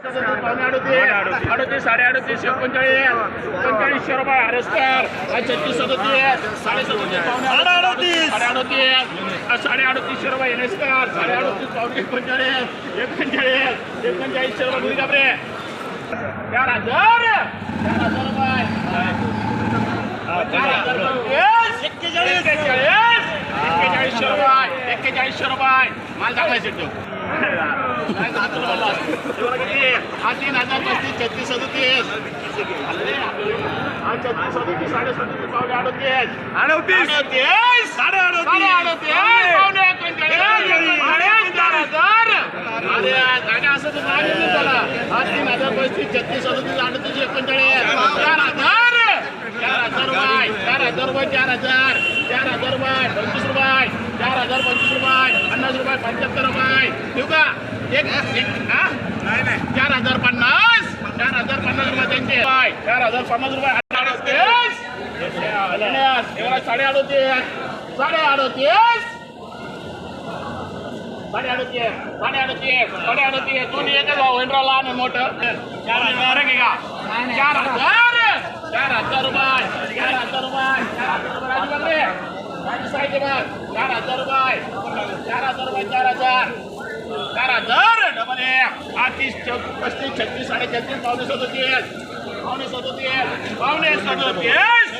पावणे अडतीस अडतीस साडे अडतीस एकोणचाळीस एकोणचाळीसशे रुपये हरेस्कर छत्तीस सदतीस साडे सदतीस पावणे अडतीस साडे अडतीस साडे अडतीसशे रुपये हरेस्कर साडे अडतीस पावणे एकोणचाळीस एकोणचाळीस एकोणचाळीसशे रुपये गुढी कापरे चार हजार चार हजार रुपये चार हजार रुपये एक्केचाळीस एक्केचाळीस एक्केचाळीसशे रुपये एक्केचाळीसशे रुपये माल टाकायचे तो हा तीन हजार पस्तीस छत्तीस सदतीस हा छत्तीस सदतीस साडे सदतीस पावणे अडतीस. अडतीस. अडतीस. साडे अडतीस. हजार अरे काय असं तर काय नाही त्याला. हा तीन हजार पस्तीस छत्तीस सदतीस अडतीस एकोणचाळीस. चार हजार. चार हजार. रुपये चार हजार रुपये चार हजार. चार हजार रुपये पंचवीस रुपये. चार हजार पंचवीस रुपये. पन्नास रुपये पंच्याहत्तर रुपये. ठेवू का? एक एक हा? नाही नाही. चार हजार पन्नास? चार हजार पन्नास रुपये त्यांचे. चार हजार पन्नास रुपये. साडे अडतीस. साडे अडतीस? साडे अडतीस. साडे अडतीस. साडे अडतीस. दोन्ही एकच भाऊ होईनराव लहान आहे मोठं. चार हजार का चार हजार? चार हजार रुपये. चार हजार रुपये. चार हजार रुपये चार हजार. चार हजार डबल चौतीस पस्तीस छत्तीस साडे छत्तीस पावणे सदतीस. पावणे सदतीस पावणे सदतीस.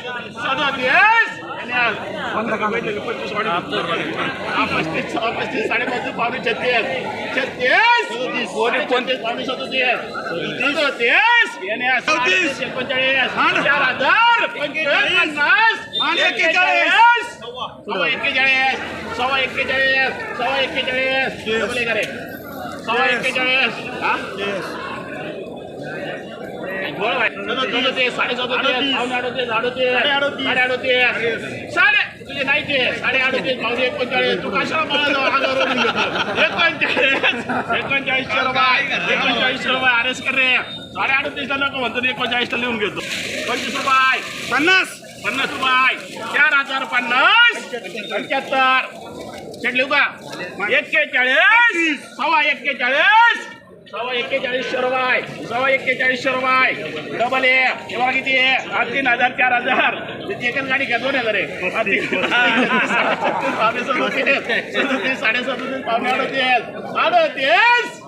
सदतीस. पंचवीस पस्तीस पस्तीस साडे पस्तीस. पावणे छत्तीस. छत्तीस. कोणी कोणते पावणे सदतीस. सदतीस. एकोणचाळीस. चार हजार पंचवीस एक्केचाळीस सव्वा एक्केचाळीस सव्वा एक्केचाळीस सव्वा एक्केचाळीस. डबल एक रे सव्वा एक्केचाळीस. हा? साडे अडोतीस, साडे साडे तुझे नाही ते साडे अडोतीस पावणे एकोणचाळीस. तू कशाला मला? एकोणचाळीस. एकोणचाळीसशे रुपये. एकोणचाळीसशे रुपये. आरेस कर रे. साडे अडोतीसला नको म्हणतो. एकोणचाळीसला लिहून घेतो. पंचवीस रुपये. पन्नास. पन्नास रुपये. चार हजार पन्नास. पंच्याहत्तर. चढले का एक्केचाळीस. सव्वा एक्केचाळीस. सव्वा एक्केचाळीस शर्वाय सव्वा एक्केचाळीस शर्वाय डबल ए हे किती आहे तीन हजार चार हजार. एकच गाडी घ्या दोन हजार आहे पावणे सदोतीस. साडे सदोतीस पावणे अडतीस. अडतीस.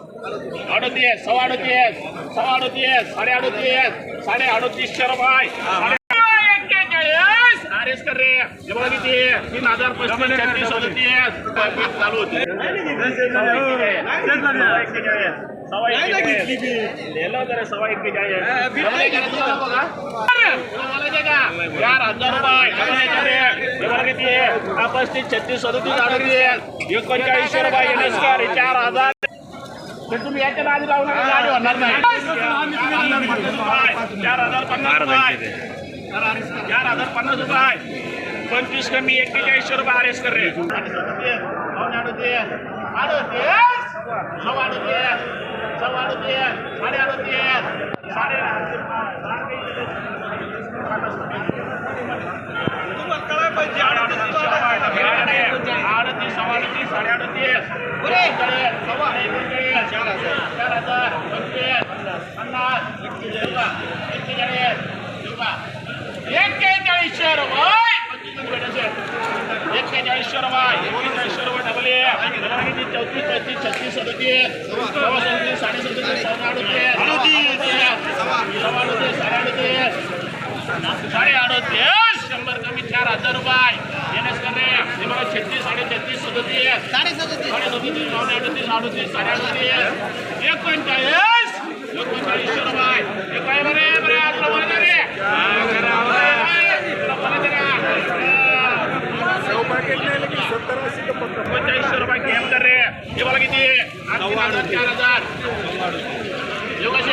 अडतीस. सव्वा अडतीस. सव्वा अडतीस. साडे अडतीस. साडे अडतीस रुपये साडे कर रे हे। बघा किती आहे? तीन हजार पस्तीस छत्तीस सदतीस चालू होते सव्वा एक्केचाळीस सव्वा एक्केचाळीस लिहिलं होतं रे, सव्वा एक्केचाळीस डबल एक आहे तुला बघा. अरे, तुला बोलायचं का? चार हजार रुपये। डबल एक आहे रे. हे बघा किती आहे? हा, पस्तीस छत्तीस सदतीस अडतीस एकोणचाळीसशे रुपये एनएस कर चार हजार। तर तुम्ही याच्या आधी लावून गाडी होणार नाही चार हजार पन्नास रुपये। चार हजार पन्नास रुपये पंचवीस कमी एक्केचाळीसशे रुपये आर एस कर रे पावणे अडतीस अडतीस सव्वा अडतीस सव्वा अडतीस साडे अडतीस साडे अडतीस सव्वा अडतीस साडे अडतीस सव्वा एकोणचाळीस चार हजार पंचवीस पन्नास एक्केचाळीस एक्केचाळीसशे साडे सदतीस सव्वा अडतीस सव्वा अडतीस साडे अडतीस साडे अडतीस शंभर कमी चार हजार रुपये एनएस करणे हे बघा छत्तीस साडे छत्तीस सदतीस साडे सदतीस साडे सदतीस पावणे अडतीस अडतीस साडे अडतीस एकोणचाळीस एकोणचाळीसशे रुपये हे काय बरे बरे तुला बोलायचं रे तुला बोलायचं का एकोणचाळीसशे रुपये गेम कर रे हे बघा किती तीन हजार चार हजार योगेश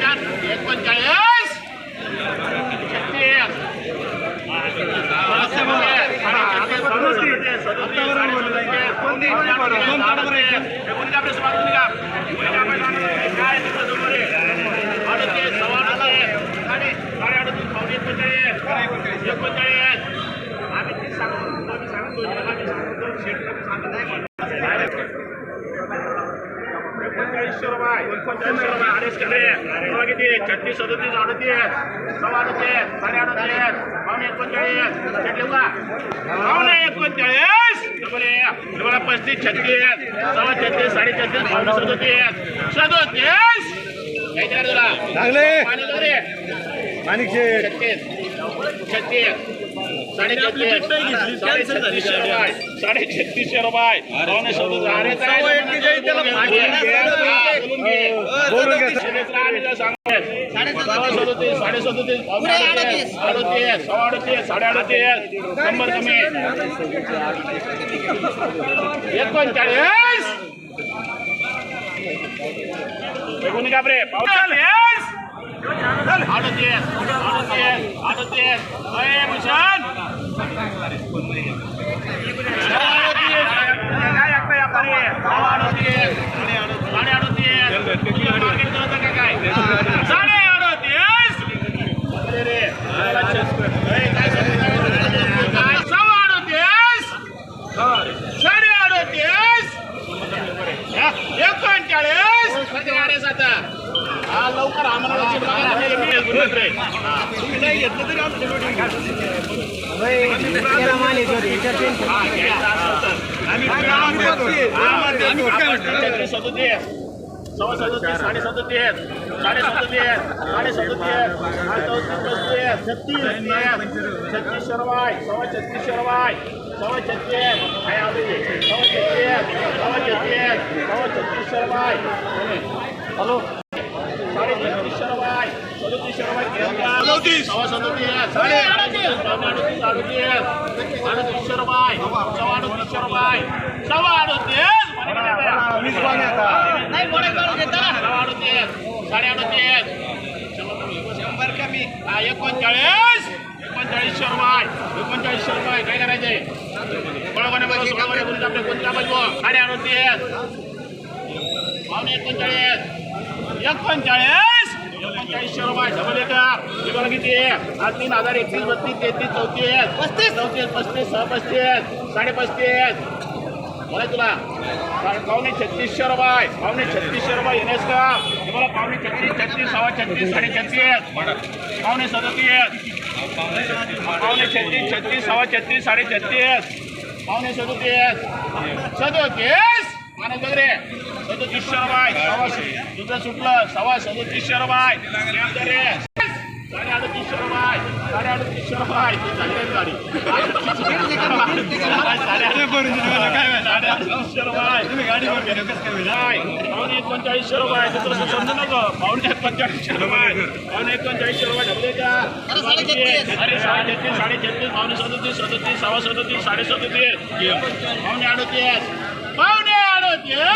चार एकोणचाळीस छत्तीस एकोणचाळीसशे रुपये रुपये अडीच कडे सव्वा किती छत्तीस सदतीस अडतीस सव्वा साडे अडतीस पावणे एकोणचाळीस चेक पावणे एकोणचाळीस डबल डबल पस्तीस छत्तीस सव्वा छत्तीस साडे छत्तीस पावणे सदोतीस सदोतीस काय करा तुला चांगले पाणी छत्तीस साडे छत्तीस. साडे छत्तीसशे रुपये. साडे सदोतीस अडतीस. सव्वा अडतीस. साडे अडतीस. शंभर कमी. एकोणचाळीस कोणी कापरे पावसाळीस अडतीस अडतीस अडतीस अय भूषण काय एकटा व्यापारी आहे? सव्वा अडतीस साडे अडतीस तुझं मार्केट करतं का काय साडे अडतीस अरे रे, मला चष्मा. अय, काय सांगितलं? काय? सव्वा अडतीस साडे अडतीस हा, एकोणचाळीस किती वाढेस आता हा लवकर आम्हाला लक्षात बघा. आम्ही एकटे गुन्हेगार रे. हा. तुम्ही नाही घेतलं तरी आमच्या हा, घ्यायचं असेल तर. आम्ही छत्तीस सदोतीस सव्वा सदतीस. साडे सदतीस साडे सदतीस साडे सदतीस साडे चौतीस पस्तीस छत्तीस छत्तीस शरवाय सव्वा छत्तीस शरवाय सव्वा छत्तीस काय आवडली सव्वा छत्तीस सव्वा छत्तीस सव्वा छत्तीस शरवाय हॅलो साडे छत्तीस शरवाय सदतीस शरवाय सदोतीस सव्वा सदतीस साडे अडतीस पावणे अडतीस अडतीस अडतीस शरवाय सव्वा अडतीस शरवाय सव्वा अडतीस सव्वा अडतीस साडे अडतीस शंभर कमी हा एकोणचाळीस एकोणचाळीस शर्माय एकोणचाळीस शर्माय काय करायचंय एकोणचाळीस शर्माय डबल एकर हे बघा किती आहे. हा तीन हजार एकतीस बत्तीस तेहतीस चौतीस पस्तीस. चौतीस पस्तीस सहा पस्तीस साडे पस्तीस बोला तुला. पावणे छत्तीसशे रुपये पावणे छत्तीसशे रुपये येण्यास का? तुम्हाला पावणे छत्तीस छत्तीस सव्वा छत्तीस साडे छत्तीस पावणे सदतीस पावणे छत्तीस छत्तीस सव्वा छत्तीस साडे छत्तीस पावणे सदतीस सदतीस? मानस वगैरे? सदतीसशे रुपये सव्वा तुझं सुटलं सव्वा सदतीसशे रुपये काय कर रे साडे अडतीसशे रुपये साडे अडतीसशे रुपये ती गाडी साडे साडे अडतीसशे रुपये नाही पावणे एकोणचाळीसशे रुपये दुसरं तसं समजू नको पावणे एकोणचाळीसशे रुपये पावणे एकोणचाळीसशे रुपये ढबले का अरे साडे छत्तीस साडे छत्तीस पावणे सदतीस सदतीस सव्वा सदतीस साडे सदतीस पावणे अडतीस पावणे अडतीस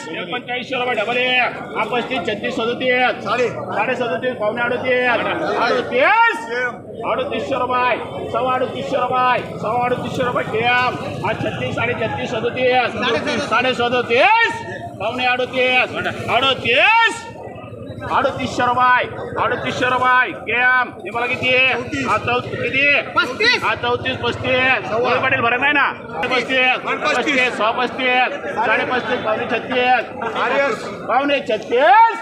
रुपये डबल एक. हा, पस्तीस छत्तीस साडे सदतीस साडे अडतीस. हा छत्तीस सदतीस. साडे. सदतीस पावणे अडतीस. अडतीस? अडतीसशे रुपये सव्वा अडतीसशे रुपये सव्वा अडतीसशे रुपये ठेव. हा छत्तीस साडे छत्तीस सदतीस. साडे सदतीस? पावणे अडतीस. अडतीस? अडतीसशे रुपये अडतीसशे रुपये. केम हे मला किती आहे? हा चौ किती हा चौतीस पस्तीस वर पटेल भरत नाही ना? पस्तीस पस्तीस. सहा पस्तीस साडे पस्तीस पावणे छत्तीस. पावणे छत्तीस.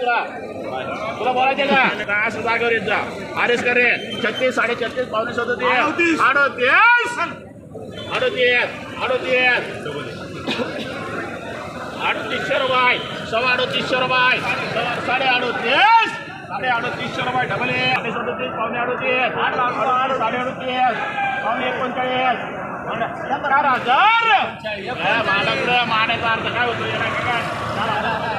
तुला. बोलायचे का? असं जागेवर येत जा. आरेस का रे. छत्तीस साडे छत्तीस पावणे सदतीस. अडतीस. अडतीस अडतीस. अडतीसशे रुपये. सव्वा अडतीसशे रुपये सव्वा साडे अडतीस साडे अडतीसशे रुपये डबल ए साडे सदतीस पावणे अडतीस आठ आठ साडे अडतीस पावणे एकोणचाळीस चार हजार